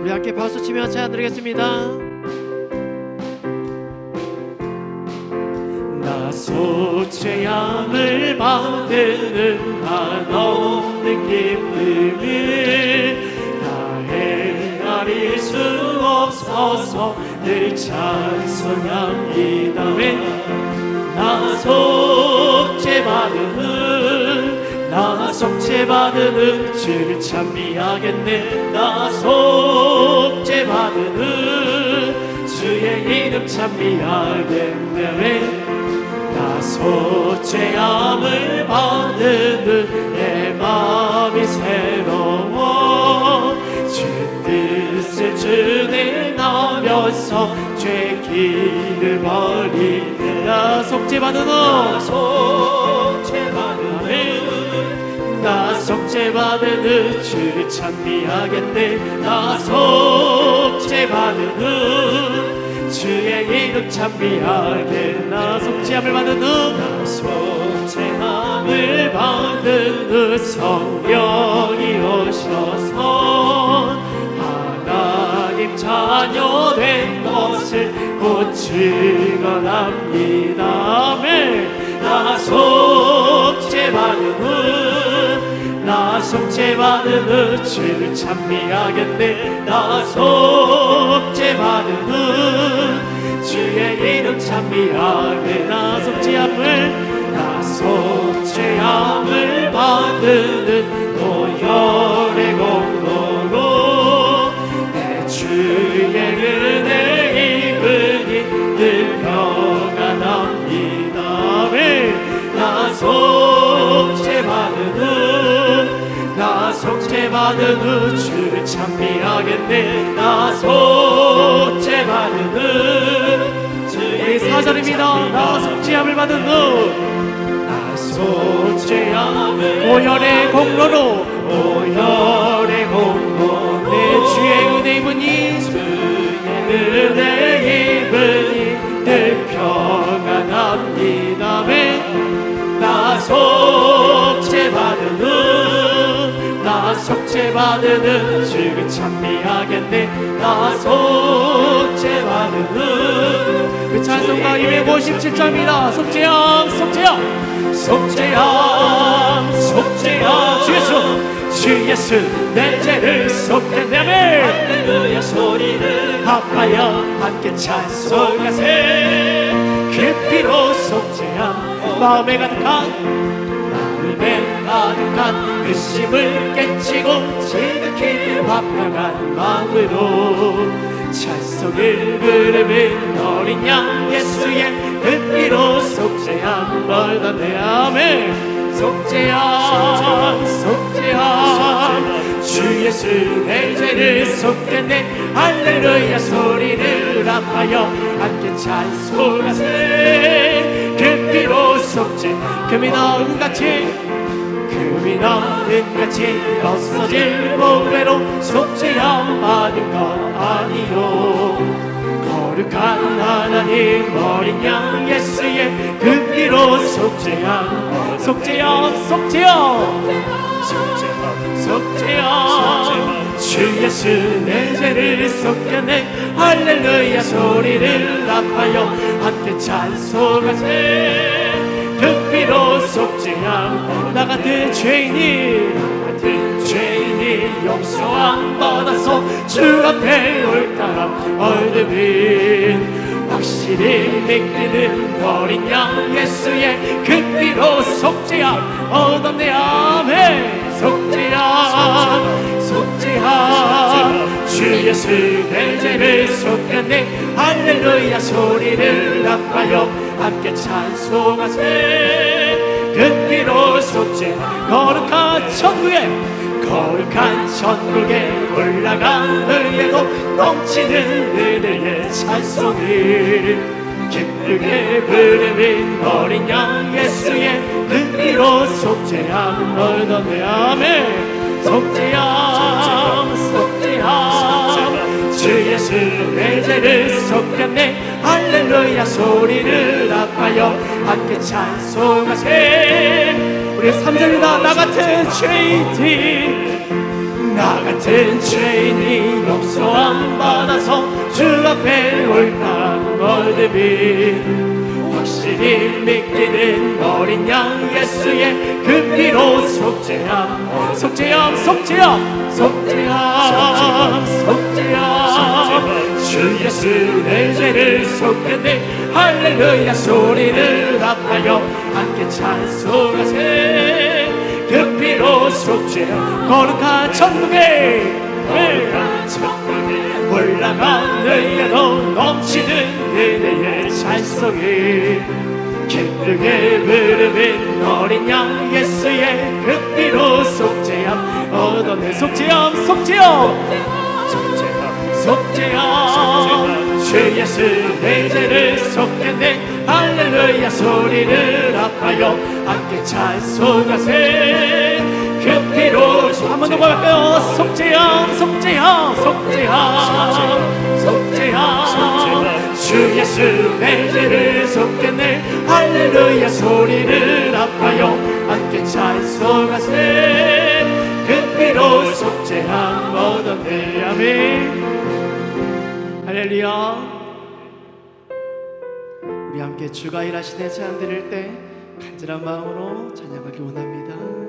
우리 함께 박수 치며 찬양 드리겠습니다. 나소 죄양을 받는 한없는 기쁨을 다 헤아릴 수 없어서 늘 찬송합니다 나 속죄받은 나 속죄받은 주를 찬미하겠네. 나 속죄받은 주의 이름 찬미하겠네. 나 속죄함을 받는 내 마음이 새로워 주 뜻을 주내 나면서 죄 길을 버리 나 속죄받은 나 속죄받은 나 속죄받은 주를 찬미하겠네. 나 속죄받은 주의 이름 찬미하게 나. 속죄함을 받는 나 속죄함을 받는 성령이 오셔서 하나님 자녀 된 것을 곧 증언합니다. 아멘 나 속죄받은 주를 찬미하겠네. 나 속죄받은 주의 이름 찬미하게 나 속죄함을 나 속죄함을 받는 노열의 속죄받은 주를 찬미하겠네. 나 속죄받은 주의 사절입니다. 나 속죄함을 받은 누나 속죄함을 오열의 공로로 속죄받은 주를 찬미하겠네. 나 속죄받은 그 찬송가 257점이다. 속죄함 속죄함. 속죄함 속죄함. 주 예수 주 예수 내 죄를 속죄내매 할렐루야 소리를 합하여 함께 찬송하세. 그 피로 속죄함. 마음에 가득한 의심을 깨치고 지극히 화평한 마음으로 찬송을 부르는 어린 양 예수의 그 피로 속죄함 멀다내 아멘 속죄함 속죄함 주 예수 내 죄를 속겠네. 할렐루야 소리를 합하여 함께 찬송하세. 그 피로 속죄. 금이 나은 같이 나은 같이 없어질 보배로 속죄함 받은 것 아니요. 거룩한 하나님 어린 양 예수의 그 피로 속죄함. 속죄함 속죄함 속죄함 속죄함 주 예수 내 죄를 속겨내 할렐루야 소리를 합하여 함께 찬송하세 그 피로 속죄함 나 같은 죄인이 용서함 받아서 주 앞에 올까람 얼드빈 확실히 믿기는 어린 양 예수의 그 피로 속죄함. 얻었네 아멘. 속죄함. 속죄함 주 예수 내 죄를 속였네. 할렐루야 소리를 합하여 함께 찬송하세. 그 피로 속죄. 거룩한 천국에 거룩한 천국에 올라간 은혜도 넘치는 은혜의 찬송을 기쁘게 부르는 어린 양 예수의 그 피로 속죄함 얻었네. 아멘. 속죄함 속죄함 주 예수 내 죄를 속였네. 할렐루야. 소리를 합하여 함께 찬송하세. 우리 3절이다 나 같은 죄인들 나 같은 죄인이 용서함 받아서 주 앞에 옳다는 걸믿확 실히 믿기는 어린 양 예수의 그 피로 속죄함. 속죄함 속죄함 속죄함 속죄함. 주 예수 내 죄를 속겠네. 할렐루야 소리를 합하여 함께 찬송하세. 그 피로 속죄함. 거룩한 천국에. 거룩한 천국에 올라가느냐도 넘치는 은혜의 찬송이 기쁘게 부르는 어린 양 예수의 그 피로 속죄함. 얻어내 속죄함 속죄함. 속죄함 속죄함. 주 예수 내 죄를 속겠네. 할렐루야 소리를 합하여 함께 찬송하세 그 피로 한번 더 갈까요? 속죄함 속죄함 속죄함 속죄함. 주 예수 내 죄를 속겠네. 할렐루야 소리를 합하여 함께 찬송하세 그 피로 속죄함 얻었네. 아멘. 할렐루야. 우리 함께 주가 일하시네. 찬양 드릴 때 간절한 마음으로 찬양하기 원합니다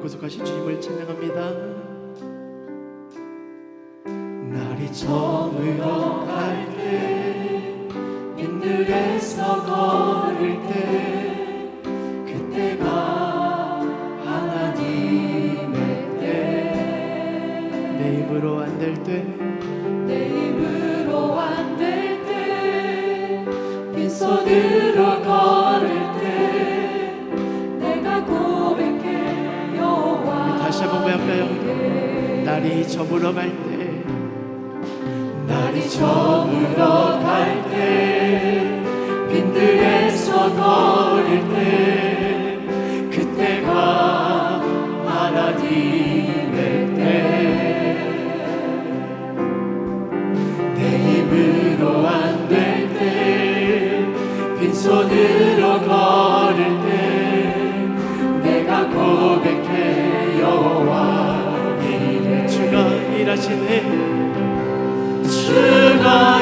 구속하신 주님을 찬양합니다. 날이 저물어 갈때 빈들에서 걸을 때 그때가 하나님의 때내 입으로 안 될 때내 입으로 안 될 때, 빈손으로 걸 한번 고백할까요? 날이 저물어 갈 때 날이 저물어 갈 때 빈들에서 걸을 때 일하시네 주가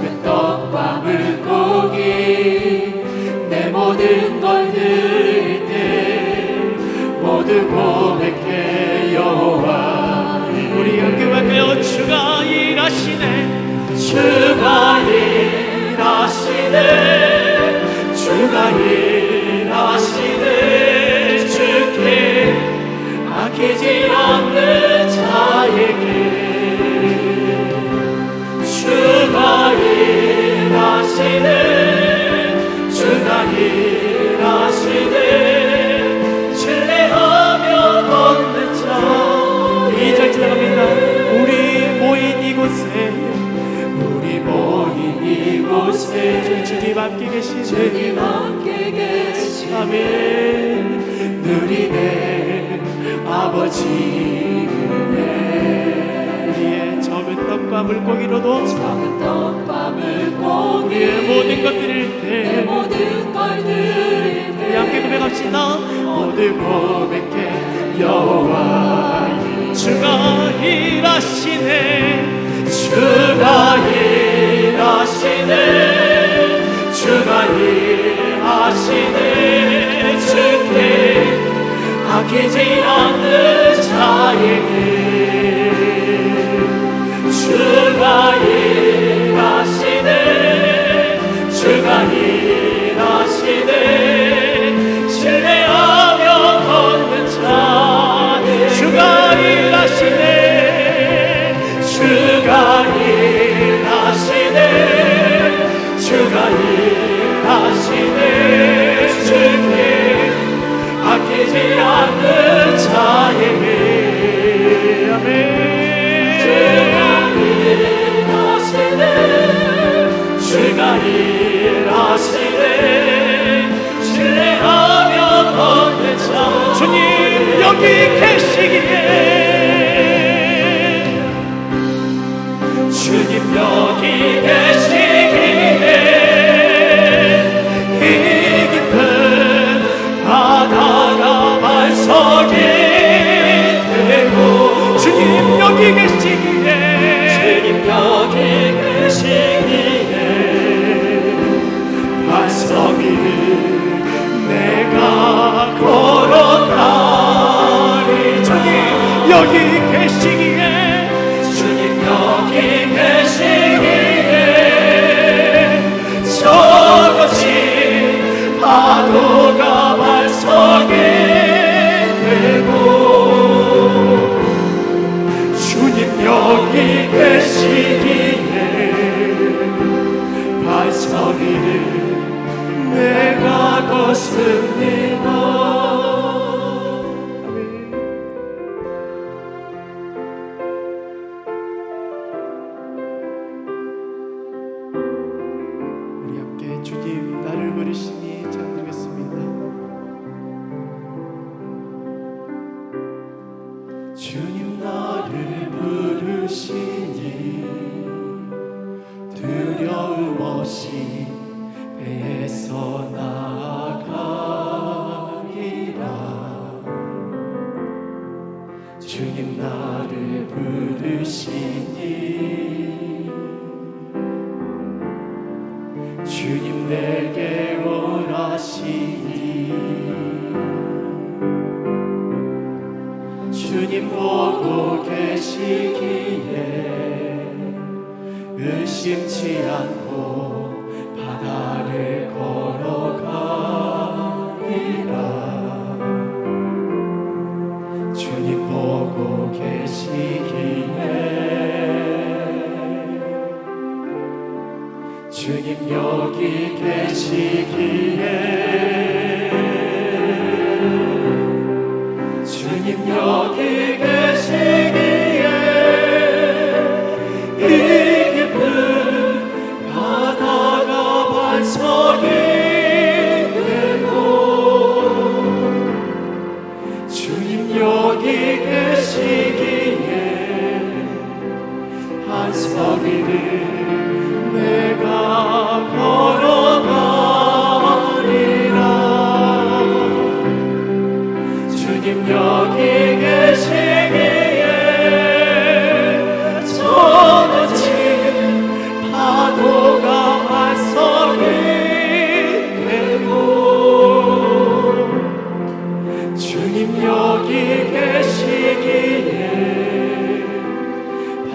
적은 떡과 물고기. 내 모든 걸 드릴 때 모두 고백해 여호와. 우리 함께 할까요 주가 일하시네. 주가 일하시네. 주가 일하시네. 주께 아끼지 않는 모든 것 드릴 때 모든 걸 드릴 때. 함께 고백합시다. 모두 고백해 여호와 주가 일하시네. 주가 계시기에 주님 여기 계 여기 계시기에. 주님 여기 계시기에. 저것이 파도가 반석이 두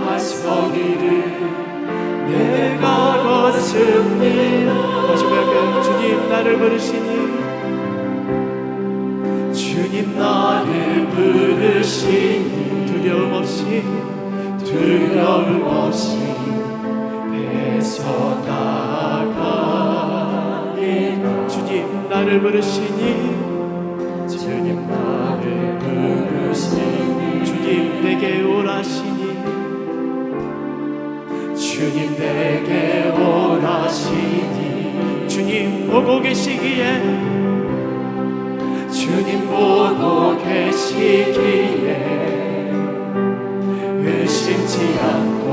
반석이를 내가 걷습니다. 마지막에 주님 나를 부르시니. 주님 나를 부르시니. 두려움 없이 두려움 없이 배에서 나가리라 주님 나를 부르시니. 주님 나를 부르시니. 주님 내게 오라시니 주님 내게 오라시니. 주님 보고 계시기에. 주님 보고 계시기에. 의심치 않고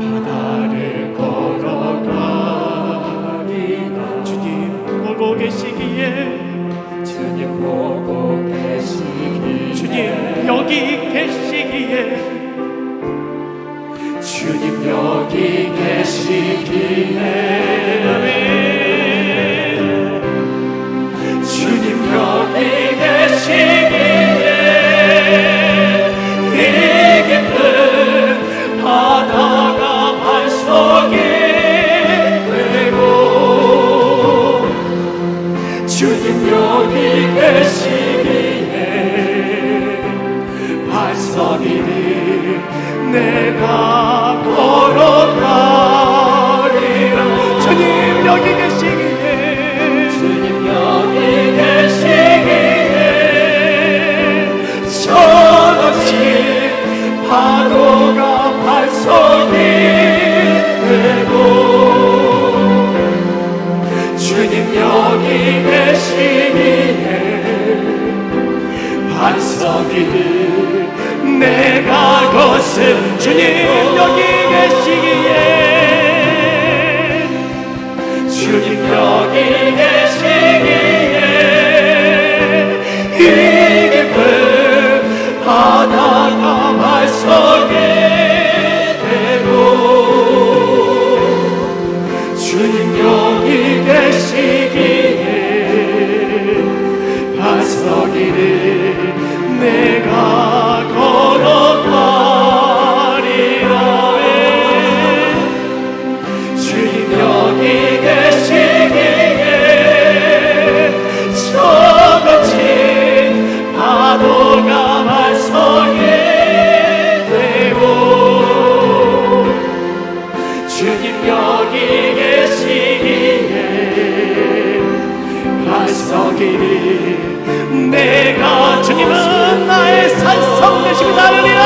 바다를 걸어가리라. 주님 보고 계시기에. 주님 보고 계시기에. 주님 여기 계시 여기 계시기에 완성되십니다 할렐루야